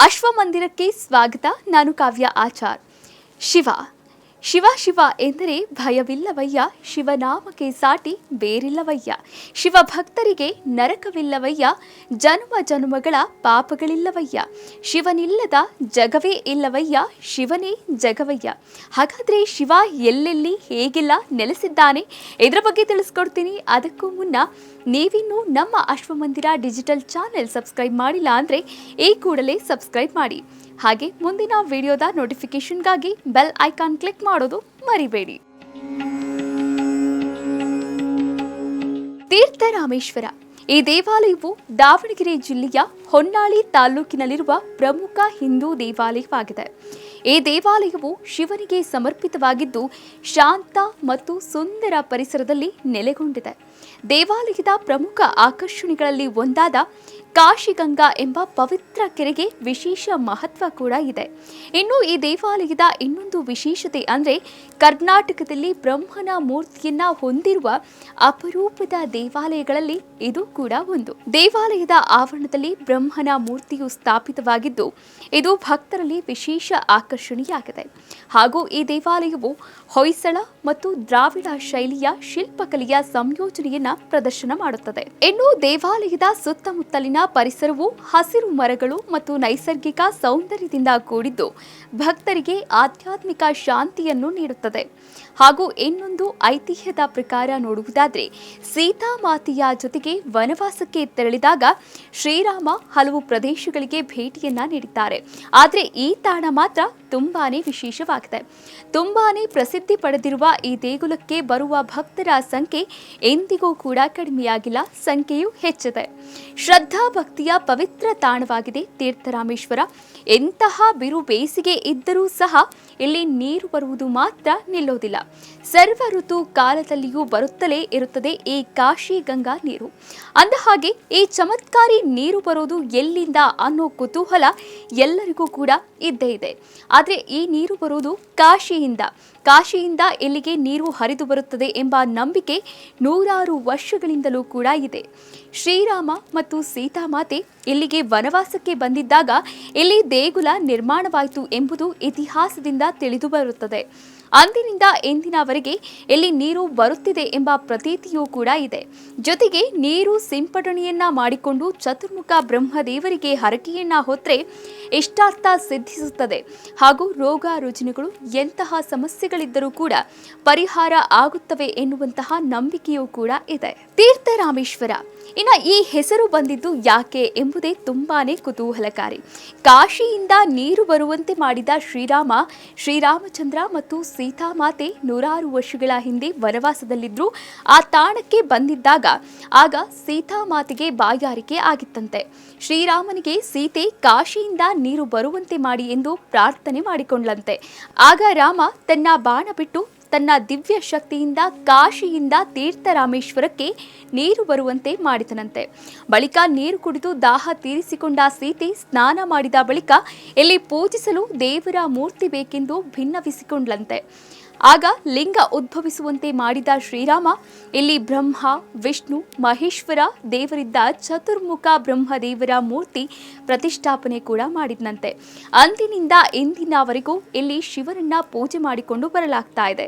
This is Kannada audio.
ಅಶ್ವಮಂದಿರಕ್ಕೆ ಸ್ವಾಗತ, ನಾನು ಕಾವ್ಯ ಆಚಾರ್. ಶಿವ ಶಿವ ಶಿವ ಎಂದರೆ ಭಯವಿಲ್ಲವಯ್ಯ ಶಿವನಾಮಕ್ಕೆ ಸಾಟಿ ಬೇರಿಲ್ಲವಯ್ಯ. ಶಿವ ಭಕ್ತರಿಗೆ ನರಕವಿಲ್ಲವಯ್ಯ, ಜನ್ಮ ಜನ್ಮಗಳ ಪಾಪಗಳಿಲ್ಲವಯ್ಯ. ಶಿವನಿಲ್ಲದ ಜಗವೇ ಇಲ್ಲವಯ್ಯ, ಶಿವನೇ ಜಗವಯ್ಯ. ಹಾಗಾದರೆ ಶಿವ ಎಲ್ಲೆಲ್ಲಿ ಹೇಗೆಲ್ಲ ನೆಲೆಸಿದ್ದಾನೆ? ಇದರ ಬಗ್ಗೆ ತಿಳಿಸ್ಕೊಡ್ತೀನಿ. ಅದಕ್ಕೂ ಮುನ್ನ ನೀವಿನ್ನೂ ನಮ್ಮ ಅಶ್ವಮಂದಿರ ಡಿಜಿಟಲ್ ಚಾನೆಲ್ ಸಬ್ಸ್ಕ್ರೈಬ್ ಮಾಡಿಲ್ಲ ಅಂದರೆ ಈ ಕೂಡಲೇ ಸಬ್ಸ್ಕ್ರೈಬ್ ಮಾಡಿ. ಹಾಗೆ ಮುಂದಿನ ವಿಡಿಯೋದ ನೋಟಿಫಿಕೇಷನ್ಗಾಗಿ ಬೆಲ್ ಐಕಾನ್ ಕ್ಲಿಕ್ ಮಾಡೋದು ಮರಿಬೇಡಿ. ತೀರ್ಥರಾಮೇಶ್ವರ. ಈ ದೇವಾಲಯವು ದಾವಣಗೆರೆ ಜಿಲ್ಲೆಯ ಹೊನ್ನಾಳಿ ತಾಲ್ಲೂಕಿನಲ್ಲಿರುವ ಪ್ರಮುಖ ಹಿಂದೂ ದೇವಾಲಯವಾಗಿದೆ. ಈ ದೇವಾಲಯವು ಶಿವನಿಗೆ ಸಮರ್ಪಿತವಾಗಿದ್ದು, ಶಾಂತ ಮತ್ತು ಸುಂದರ ಪರಿಸರದಲ್ಲಿ ನೆಲೆಗೊಂಡಿದೆ. ದೇವಾಲಯದ ಪ್ರಮುಖ ಆಕರ್ಷಣೆಗಳಲ್ಲಿ ಒಂದಾದ ಕಾಶಿಗಂಗಾ ಎಂಬ ಪವಿತ್ರ ಕೆರೆಗೆ ವಿಶೇಷ ಮಹತ್ವ ಕೂಡ ಇದೆ. ಇನ್ನು ಈ ದೇವಾಲಯದ ಇನ್ನೊಂದು ವಿಶೇಷತೆ ಅಂದರೆ, ಕರ್ನಾಟಕದಲ್ಲಿ ಬ್ರಹ್ಮನ ಮೂರ್ತಿಯನ್ನ ಹೊಂದಿರುವ ಅಪರೂಪದ ದೇವಾಲಯಗಳಲ್ಲಿ ಇದು ಕೂಡ ಒಂದು. ದೇವಾಲಯದ ಆವರಣದಲ್ಲಿ ಬ್ರಹ್ಮನ ಮೂರ್ತಿಯು ಸ್ಥಾಪಿತವಾಗಿದ್ದು, ಇದು ಭಕ್ತರಲ್ಲಿ ವಿಶೇಷ ಆಕರ್ಷಣೆಯಾಗಿದೆ. ಹಾಗೂ ಈ ದೇವಾಲಯವು ಹೊಯ್ಸಳ ಮತ್ತು ದ್ರಾವಿಡ ಶೈಲಿಯ ಶಿಲ್ಪಕಲೆಯ ಸಂಯೋಜನೆಯನ್ನ ಪ್ರದರ್ಶನ ಮಾಡುತ್ತದೆ. ಇನ್ನು ದೇವಾಲಯದ ಸುತ್ತಮುತ್ತಲಿನ ಪರಿಸರವು ಹಸಿರು ಮರಗಳು ಮತ್ತು ನೈಸರ್ಗಿಕ ಸೌಂದರ್ಯದಿಂದ ಕೂಡಿದ್ದು, ಭಕ್ತರಿಗೆ ಆಧ್ಯಾತ್ಮಿಕ ಶಾಂತಿಯನ್ನು ನೀಡುತ್ತದೆ. ಹಾಗೂ ಇನ್ನೊಂದು ಐತಿಹ್ಯದ ಪ್ರಕಾರ ನೋಡುವುದಾದರೆ, ಸೀತಾಮಾತೆಯ ಜೊತೆಗೆ ವನವಾಸಕ್ಕೆ ತೆರಳಿದಾಗ ಶ್ರೀರಾಮ ಹಲವು ಪ್ರದೇಶಗಳಿಗೆ ಭೇಟಿಯನ್ನ ನೀಡಿದ್ದಾರೆ. ಆದರೆ ಈ ತಾಣ ಮಾತ್ರ ತುಂಬಾನೇ ವಿಶೇಷವಾಗಿದೆ. ತುಂಬಾನೇ ಪ್ರಸಿದ್ಧಿ ಪಡೆದಿರುವ ಈ ದೇಗುಲಕ್ಕೆ ಬರುವ ಭಕ್ತರ ಸಂಖ್ಯೆ ಎಂದಿಗೂ ಕೂಡ ಕಡಿಮೆಯಾಗಿಲ್ಲ, ಸಂಖ್ಯೆಯೂ ಹೆಚ್ಚಿದೆ. ಶ್ರದ್ಧಾ ಭಕ್ತಿಯ ಪವಿತ್ರ ತಾಣವಾಗಿದೆ ತೀರ್ಥರಾಮೇಶ್ವರ. ಎಂತಹ ಬಿರು ಬೇಸಿಗೆ ಇದ್ದರೂ ಸಹ ಇಲ್ಲಿ ನೀರು ಬರುವುದು ಮಾತ್ರ ನಿಲ್ಲೋದಿಲ್ಲ. ಸರ್ವ ಋತು ಕಾಲದಲ್ಲಿಯೂ ಬರುತ್ತಲೇ ಇರುತ್ತದೆ ಈ ಕಾಶಿ ಗಂಗಾ ನೀರು. ಅಂದ ಹಾಗೆ ಈ ಚಮತ್ಕಾರಿ ನೀರು ಬರೋದು ಎಲ್ಲಿಂದ ಅನ್ನೋ ಕುತೂಹಲ ಎಲ್ಲರಿಗೂ ಕೂಡ ಇದ್ದೇ ಇದೆ. ಆದರೆ ಈ ನೀರು ಬರುವುದು ಕಾಶಿಯಿಂದ. ಕಾಶಿಯಿಂದ ಇಲ್ಲಿಗೆ ನೀರು ಹರಿದು ಬರುತ್ತದೆ ಎಂಬ ನಂಬಿಕೆ ನೂರಾರು ವರ್ಷಗಳಿಂದಲೂ ಕೂಡ ಇದೆ. ಶ್ರೀರಾಮ ಮತ್ತು ಸೀತಾಮಾತೆ ಇಲ್ಲಿಗೆ ವನವಾಸಕ್ಕೆ ಬಂದಿದ್ದಾಗ ಇಲ್ಲಿ ದೇಗುಲ ನಿರ್ಮಾಣವಾಯಿತು ಎಂಬುದು ಇತಿಹಾಸದಿಂದ ತಿಳಿದು ಬರುತ್ತದೆ. ಅಂದಿನಿಂದ ಎಂದಿನವರೆಗೆ ಇಲ್ಲಿ ನೀರು ಬರುತ್ತಿದೆ ಎಂಬ ಪ್ರತೀತಿಯೂ ಕೂಡ ಇದೆ. ಜೊತೆಗೆ ನೀರು ಸಿಂಪಡಣೆಯನ್ನ ಮಾಡಿಕೊಂಡು ಚತುರ್ಮುಖ ಬ್ರಹ್ಮದೇವರಿಗೆ ಹರಕೆಯನ್ನ ಹೊತ್ತರೆ ಇಷ್ಟಾರ್ಥ ಸಿದ್ಧಿಸುತ್ತದೆ. ಹಾಗೂ ರೋಗ ರುಜಿನಗಳು ಎಂತಹ ಸಮಸ್ಯೆಗಳಿದ್ದರೂ ಕೂಡ ಪರಿಹಾರ ಆಗುತ್ತವೆ ಎನ್ನುವಂತಹ ನಂಬಿಕೆಯೂ ಕೂಡ ಇದೆ. ತೀರ್ಥರಾಮೇಶ್ವರ, ಇನ್ನು ಈ ಹೆಸರು ಬಂದಿದ್ದು ಯಾಕೆ ಎಂಬುದೇ ತುಂಬಾನೇ ಕುತೂಹಲಕಾರಿ. ಕಾಶಿಯಿಂದ ನೀರು ಬರುವಂತೆ ಮಾಡಿದ ಶ್ರೀರಾಮ, ಶ್ರೀರಾಮಚಂದ್ರ ಮತ್ತು ಸೀತಾಮಾತೆ ನೂರಾರು ವರ್ಷಗಳ ಹಿಂದೆ ವನವಾಸದಲ್ಲಿದ್ದರು. ಆ ತಾಣಕ್ಕೆ ಬಂದಿದ್ದಾಗ ಆಗ ಸೀತಾಮಾತೆಗೆ ಬಾಯಾರಿಕೆ ಆಗಿತ್ತಂತೆ. ಶ್ರೀರಾಮನಿಗೆ ಸೀತೆ ಕಾಶಿಯಿಂದ ನೀರು ಬರುವಂತೆ ಮಾಡಿ ಎಂದು ಪ್ರಾರ್ಥನೆ ಮಾಡಿಕೊಂಡ್ಲಂತೆ ಆಗ ರಾಮ ತನ್ನ ಬಾಣ ಬಿಟ್ಟು ತನ್ನ ದಿವ್ಯ ಶಕ್ತಿಯಿಂದ, ಕಾಶಿಯಿಂದ ತೀರ್ಥರಾಮೇಶ್ವರಕ್ಕೆ ನೀರು ಬರುವಂತೆ ಮಾಡಿದನಂತೆ. ಬಳಿಕ ನೀರು ಕುಡಿದು ದಾಹ ತೀರಿಸಿಕೊಂಡ ಸೀತೆ ಸ್ನಾನ ಮಾಡಿದ ಬಳಿಕ ಇಲ್ಲಿ ಪೂಜಿಸಲು ದೇವರ ಮೂರ್ತಿ ಬೇಕೆಂದು ಭಿನ್ನವಿಸಿಕೊಂಡ್ಲಂತೆ ಆಗ ಲಿಂಗ ಉದ್ಭವಿಸುವಂತೆ ಮಾಡಿದ ಶ್ರೀರಾಮ, ಇಲ್ಲಿ ಬ್ರಹ್ಮ, ವಿಷ್ಣು, ಮಹೇಶ್ವರ ದೇವರಿದ್ದ ಚತುರ್ಮುಖ ಬ್ರಹ್ಮದೇವರ ಮೂರ್ತಿ ಪ್ರತಿಷ್ಠಾಪನೆ ಕೂಡ ಮಾಡಿದ್ನಂತೆ. ಅಂದಿನಿಂದ ಇಂದಿನವರೆಗೂ ಇಲ್ಲಿ ಶಿವನನ್ನ ಪೂಜೆ ಮಾಡಿಕೊಂಡು ಬರಲಾಗ್ತಾ ಇದೆ.